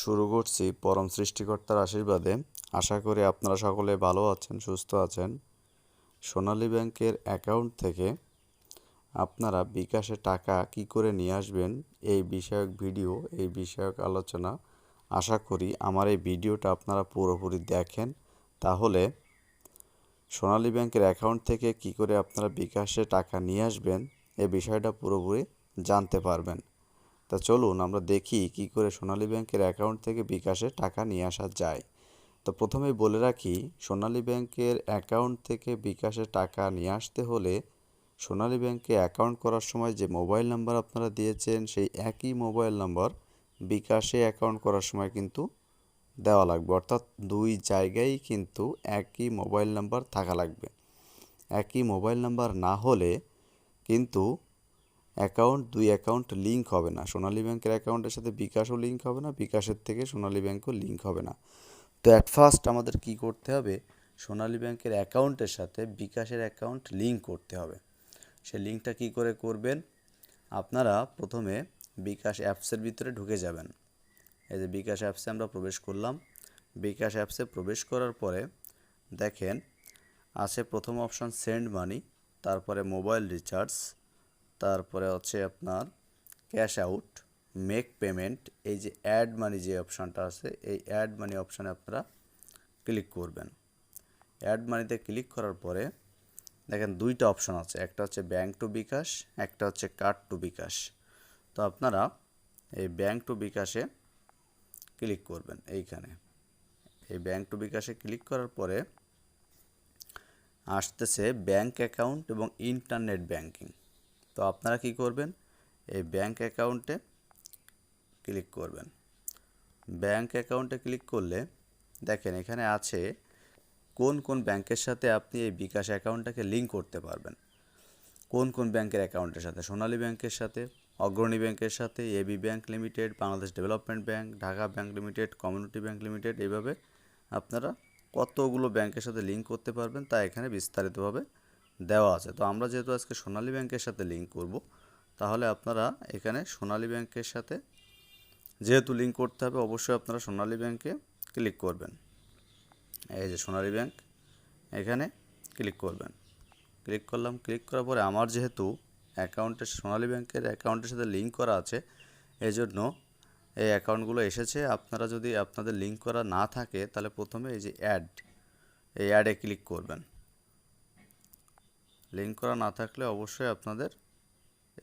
শুরু করছি পরম সৃষ্টিকর্তার আশীর্বাদে। আশা করি আপনারা সকলে ভালো আছেন, সুস্থ আছেন। সোনালী ব্যাংকের অ্যাকাউন্ট থেকে আপনারা বিকাশে টাকা কি করে নিয়ে আসবেন এই বিষয়ক ভিডিও, এই বিষয়ক আলোচনা আশা করি আমার এই ভিডিওটা আপনারা পুরোপুরি দেখেন। তাহলে সোনালী ব্যাংকের অ্যাকাউন্ট থেকে কি করে আপনারা বিকাশে টাকা নিয়ে আসবেন এই বিষয়টা পুরোপুরি জানতে পারবেন। তা চলুন আমরা দেখি কি করে সোনালী ব্যাংকের অ্যাকাউন্ট থেকে বিকাশে টাকা নিয়ে আসা যায়। তো প্রথমেই বলে রাখি, সোনালী ব্যাংকের অ্যাকাউন্ট থেকে বিকাশে টাকা নিয়ে আসতে হলে সোনালী ব্যাংকে অ্যাকাউন্ট করার সময় যে মোবাইল নাম্বার আপনারা দিয়েছেন, সেই একই মোবাইল নাম্বার বিকাশে অ্যাকাউন্ট করার সময় কিন্তু দেওয়া লাগবে। অর্থাৎ দুই জায়গায় কিন্তু একই মোবাইল নাম্বার থাকা লাগবে। একই মোবাইল নাম্বার না হলে কিন্তু অ্যাকাউন্ট দুই অ্যাকাউন্ট লিঙ্ক হবে না। সোনালী ব্যাংকের অ্যাকাউন্টের সাথে বিকাশও লিঙ্ক হবে না, বিকাশের থেকে সোনালী ব্যাংকও লিঙ্ক হবে না। তো অ্যাট ফার্স্ট আমাদের কি করতে হবে? সোনালী ব্যাংকের অ্যাকাউন্টের সাথে বিকাশের অ্যাকাউন্ট লিঙ্ক করতে হবে। সে লিঙ্কটা কি করে করবেন? আপনারা প্রথমে বিকাশ অ্যাপসের ভিতরে ঢুকে যাবেন। এই যে বিকাশ অ্যাপসে আমরা প্রবেশ করলাম। বিকাশ অ্যাপসে প্রবেশ করার পরে দেখেন, আছে প্রথম অপশন সেন্ড মানি তারপরে মোবাইল রিচার্জ তারপরে হচ্ছে আপনার ক্যাশ আউট মেক পেমেন্ট এই যে অ্যাড মানি যে অপশানটা আছে, এই অ্যাড মানি অপশানে আপনারা ক্লিক করবেন। অ্যাড মানিতে ক্লিক করার পরে দেখেন দুইটা অপশন আছে, একটা হচ্ছে ব্যাংক টু বিকাশ, একটা হচ্ছে কার্ড টু বিকাশ। তো আপনারা এই ব্যাংক টু বিকাশে ক্লিক করবেন এইখানে। এই ব্যাংক টু বিকাশে ক্লিক করার পরে আসতেছে ব্যাংক অ্যাকাউন্ট এবং ইন্টারনেট ব্যাংকিং তো আপনারা কি করবেন? এই ব্যাংক অ্যাকাউন্টে ক্লিক করবেন। ব্যাংক অ্যাকাউন্টে ক্লিক করলে দেখেন এখানে আছে কোন কোন ব্যাংকের সাথে আপনি এই বিকাশ অ্যাকাউন্টটাকে লিঙ্ক করতে পারবেন। কোন কোন ব্যাংকের অ্যাকাউন্টের সাথে? সোনালী ব্যাংকের সাথে, অগ্রণী ব্যাংকের সাথে AB bank limited, Bangladesh development bank Dhaka bank limited community bank limited, এইভাবে আপনারা কতগুলো ব্যাংকের সাথে লিঙ্ক করতে পারবেন তা এখানে বিস্তারিতভাবে দেওয়া আছে। তো আমরা যেহেতু আজকে সোনালী ব্যাংকের সাথে লিঙ্ক করব, তাহলে আপনারা এখানে সোনালী ব্যাংকের সাথে যেহেতু লিঙ্ক করতে হবে, অবশ্যই আপনারা সোনালী ব্যাংকে ক্লিক করবেন। এই যে সোনালী ব্যাংক, এখানে ক্লিক করবেন। ক্লিক করলাম ক্লিক করার পরে আমার যেহেতু অ্যাকাউন্টে সোনালী ব্যাংকের অ্যাকাউন্টের সাথে লিঙ্ক করা আছে এই জন্য এই অ্যাকাউন্টগুলো এসেছে। আপনারা যদি আপনাদের লিঙ্ক করা না থাকে, তাহলে প্রথমে এই যে অ্যাড এই অ্যাডে ক্লিক করবেন। লিঙ্ক করা না থাকলে অবশ্যই আপনাদের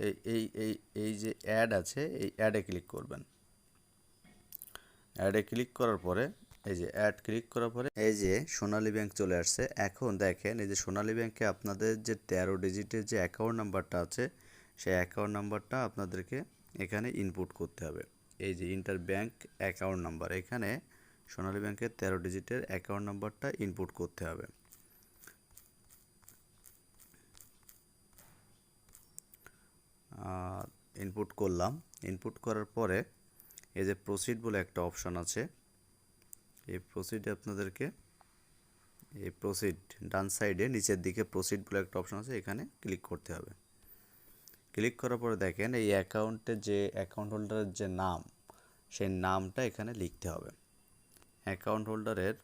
এই এই এই এই যে অ্যাড আছে, এই অ্যাডে ক্লিক করবেন। অ্যাডে ক্লিক করার পরে, এই যে অ্যাড ক্লিক করার পরে, এই যে সোনালী ব্যাংক চলে আসছে। এখন দেখেন, এই যে সোনালী ব্যাংকে আপনাদের যে তেরো ডিজিটের যে অ্যাকাউন্ট নাম্বারটা আছে, সেই অ্যাকাউন্ট নাম্বারটা আপনাদেরকে এখানে ইনপুট করতে হবে। এই যে ইন্টার ব্যাংক অ্যাকাউন্ট নাম্বার এখানে সোনালী ব্যাংকের তেরো ডিজিটের অ্যাকাউন্ট নাম্বারটা ইনপুট করতে হবে। ইনপুট করলাম। ইনপুট করার পরে এই যে প্রসিড বলে একটা অপশন আছে। এই প্রসিডে আপনাদেরকে এই প্রসিড ডান সাইডে নিচের দিকে প্রসিড বলে একটা অপশন আছে, এখানে ক্লিক করতে হবে। ক্লিক করার পরে দেখেন, এই অ্যাকাউন্টে যে অ্যাকাউন্ট হোল্ডারের যে নাম, সেই নামটা এখানে লিখতে হবে। অ্যাকাউন্ট হোল্ডারের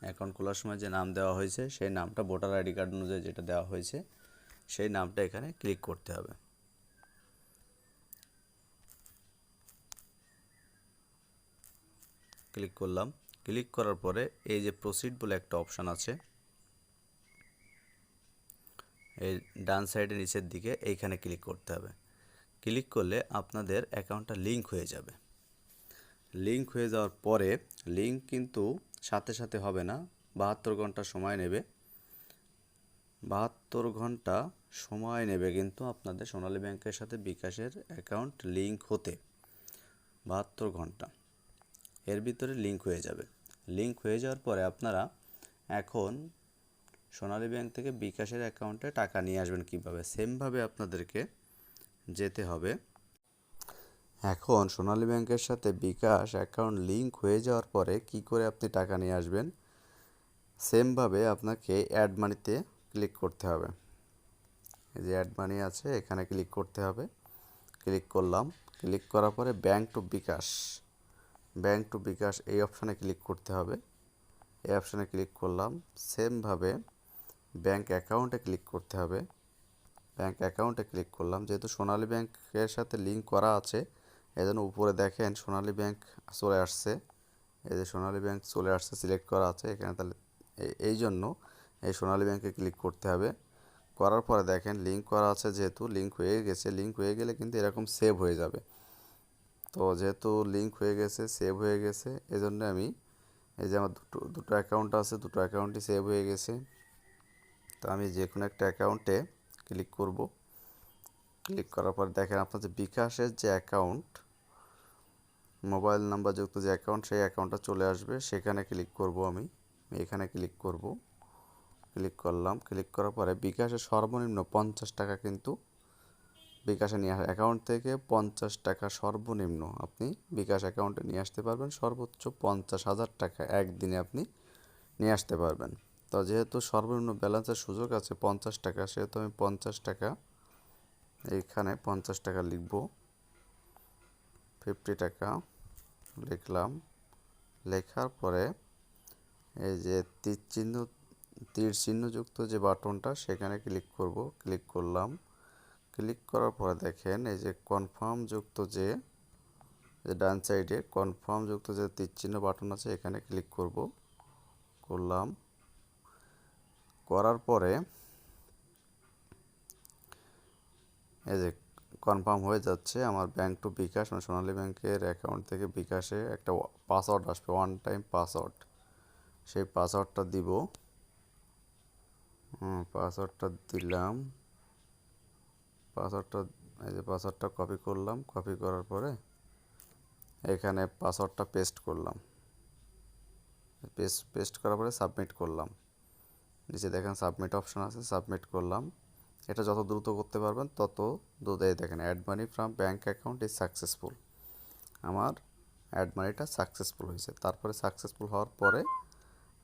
অ্যাকাউন্ট খোলার সময় যে নাম দেওয়া হয়েছে, সেই নামটা ভোটার আইডি কার্ড অনুযায়ী যেটা দেওয়া হয়েছে সেই নামটা এখানে ক্লিক করতে হবে। ক্লিক করলাম। ক্লিক করার পরে এই যে প্রসিড বলে একটা অপশান আছে। এই ডান সাইডে নিচের দিকে এইখানে ক্লিক করতে হবে। ক্লিক করলে আপনাদের অ্যাকাউন্টটা লিঙ্ক হয়ে যাবে। লিঙ্ক হয়ে যাওয়ার পরে লিঙ্ক কিন্তু সাথে সাথে হবে না। বাহাত্তর ঘণ্টা সময় নেবে। বাহাত্তর ঘণ্টা সময় নেবে কিন্তু আপনাদের সোনালী ব্যাংকের সাথে বিকাশের অ্যাকাউন্ট লিঙ্ক হতে। বাহাত্তর ঘণ্টা। এর ভিতরে লিঙ্ক হয়ে যাবে। লিঙ্ক হয়ে যাওয়ার পরে আপনারা এখন সোনালী ব্যাংক থেকে বিকাশের অ্যাকাউন্টে টাকা নিয়ে আসবেন কীভাবে? সেমভাবে আপনাদেরকে যেতে হবে। এখন সোনালী ব্যাংকের সাথে বিকাশ অ্যাকাউন্ট লিঙ্ক হয়ে যাওয়ার পরে কি করে আপনি টাকা নিয়ে আসবেন? সেমভাবে আপনাকে অ্যাড মানিতে ক্লিক করতে হবে। এই যে অ্যাড মানি আছে, এখানে ক্লিক করতে হবে। ক্লিক করলাম। ক্লিক করার পরে bank to bKash. Bank to bKash এই অপশানে ক্লিক করতে হবে। এই অপশানে ক্লিক করলাম। সেমভাবে ব্যাংক অ্যাকাউন্টে ক্লিক করতে হবে। ব্যাংক অ্যাকাউন্টে ক্লিক করলাম। যেহেতু সোনালী ব্যাংকের সাথে লিঙ্ক করা আছে, এজন্য উপরে দেখেন সোনালী ব্যাংক চলে আসছে। এই যে সোনালী ব্যাংক চলে আসছে সিলেক্ট করা আছে। এখানে তাহলে এই- এই জন্য এই সোনালী ব্যাংকে ক্লিক করতে হবে। করার পরে দেখেন লিঙ্ক করা আছে যেহেতু লিঙ্ক হয়ে গেছে লিঙ্ক হয়ে গেলে কিন্তু এরকম সেভ হয়ে যাবে। তো যেহেতু লিঙ্ক হয়ে গেছে সেভ হয়ে গেছে, এজন্য আমি এই যে আমার দুটো দুটো অ্যাকাউন্ট আছে, দুটো অ্যাকাউন্টই সেভ হয়ে গেছে। তো আমি যে কোনো একটা অ্যাকাউন্টে ক্লিক করব। ক্লিক করার পর দেখেন আপনার যে বিকাশের যে অ্যাকাউন্ট মোবাইল নাম্বার যুক্ত যে অ্যাকাউন্ট সেই অ্যাকাউন্টটা চলে আসবে। সেখানে ক্লিক করব আমি। এখানে ক্লিক করব। ক্লিক করলাম। ক্লিক করার পরে বিকাশে সর্বনিম্ন পঞ্চাশ টাকা কিন্তু বিকাশে নিয়ে আসা অ্যাকাউন্ট থেকে পঞ্চাশ টাকা সর্বনিম্ন আপনি বিকাশ অ্যাকাউন্টে নিয়ে আসতে পারবেন। সর্বোচ্চ পঞ্চাশ হাজার টাকা একদিনে আপনি নিয়ে আসতে পারবেন। তো যেহেতু সর্বনিম্ন ব্যালেন্সের সুযোগ আছে পঞ্চাশ টাকা, সেহেতু আমি পঞ্চাশ টাকা এইখানে পঞ্চাশ টাকা লিখব। ফিফটি টাকা লিখলাম। লেখার পরে এই যে তীর চিহ্ন তীর চিহ্নযুক্ত যে বাটনটা, সেখানে ক্লিক করব। ক্লিক করলাম। ক্লিক করার পরে দেখেন, এই যে কনফার্ম যুক্ত যে ডান সাইডে কনফার্ম যুক্ত যে তীর চিহ্ন বাটন আছে, এখানে ক্লিক করব। করলাম। করার পরে, এই যে কনফার্ম হয়ে যাচ্ছে, আমার ব্যাংক টু বিকাশ মানে সোনালী ব্যাংকের অ্যাকাউন্ট থেকে বিকাশে একটা পাসওয়ার্ড আসবে ওয়ান টাইম পাসওয়ার্ড সেই পাসওয়ার্ডটা দিব। পাসওয়ার্ডটা দিলাম। পাসওয়ার্ডটা এই যে পাসওয়ার্ডটা কপি করলাম। কপি করার পরে এখানে পাসওয়ার্ডটা পেস্ট করলাম। পেস্ট পেস্ট করার পরে সাবমিট করলাম। নিচে দেখেন সাবমিট অপশন আছে সাবমিট করলাম। এটা যত দ্রুত করতে পারবেন তত দ্রুত, এই দেখেন add money from bank account is successful আমার অ্যাড মানিটা সাকসেসফুল হয়েছে। তারপরে সাকসেসফুল হওয়ার পরে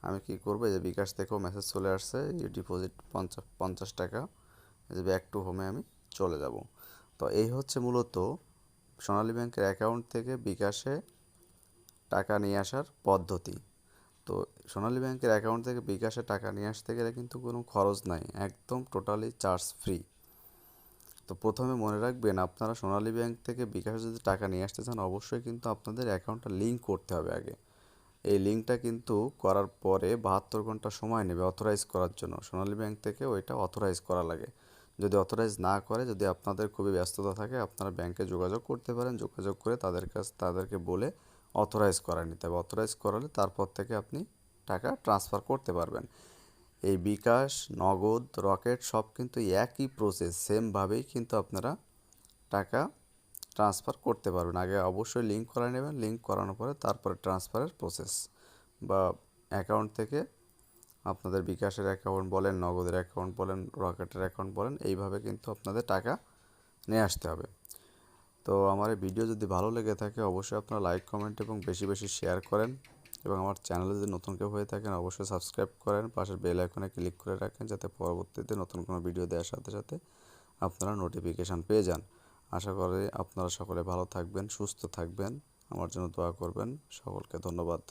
আমি কি করব? যে বিকাশ থেকেও মেসেজ চলে আসছে যে ডিপোজিট পঞ্চাশ পঞ্চাশ টাকা। যে ব্যাক টু হোমে আমি চলে যাব। তো এই হচ্ছে মূলত সোনালী ব্যাংকের অ্যাকাউন্ট থেকে বিকাশে টাকা নিয়ে আসার পদ্ধতি। তো সোনালী ব্যাংকের অ্যাকাউন্ট থেকে বিকাশে টাকা নিয়ে আসতে গেলে কিন্তু কোনো খরচ নাই, একদম টোটালি চার্জ ফ্রি তো প্রথমে মনে রাখবেন, আপনারা সোনালী ব্যাংক থেকে বিকাশে যদি টাকা নিয়ে আসতে চান, অবশ্যই কিন্তু আপনাদের অ্যাকাউন্টটা লিঙ্ক করতে হবে আগে। এই লিঙ্কটা কিন্তু করার পরে বাহাত্তর ঘণ্টা সময় নেবে অথরাইজ করার জন্য। সোনালী ব্যাংক থেকে ওইটা অথরাইজ করা লাগে। যদি অথরাইজ না করে, যদি আপনাদের খুবই ব্যস্ততা থাকে, আপনারা ব্যাংকে যোগাযোগ করতে পারেন। যোগাযোগ করে তাদের কাছ, তাদেরকে বলে অথরাইজ করা নিতে হবে। অথরাইজ করালে তারপর থেকে আপনি টাকা ট্রান্সফার করতে পারবেন। এই বিকাশ, নগদ, রকেট সব কিন্তু একই প্রসেস সেমভাবেই কিন্তু আপনারা টাকা ট্রান্সফার করতে পারবেন। আগে অবশ্যই লিঙ্ক করা নেবেন। লিঙ্ক করানোর পরে তারপরে ট্রান্সফারের প্রসেস বা অ্যাকাউন্ট থেকে আপনাদের বিকাশের অ্যাকাউন্ট বলেন, নগদের অ্যাকাউন্ট বলেন, রকেটের অ্যাকাউন্ট বলেন, এইভাবে কিন্তু আপনাদের টাকা নিয়ে আসতে হবে। তো আমার এই ভিডিও যদি ভালো লেগে থাকে, অবশ্যই আপনারা লাইক কমেন্ট এবং বেশি বেশি শেয়ার করেন এবং আমার চ্যানেলে যদি নতুন কেউ হয়ে থাকেন, অবশ্যই সাবস্ক্রাইব করেন। পাশের বেল আইকনে ক্লিক করে রাখেন যাতে পরবর্তীতে নতুন কোনো ভিডিও দেওয়ার সাথে সাথে আপনারা নোটিফিকেশান পেয়ে যান। আশা করি আপনারা সকলে ভালো থাকবেন সুস্থ থাকবেন। আমার জন্য দোয়া করবেন সকলকে ধন্যবাদ।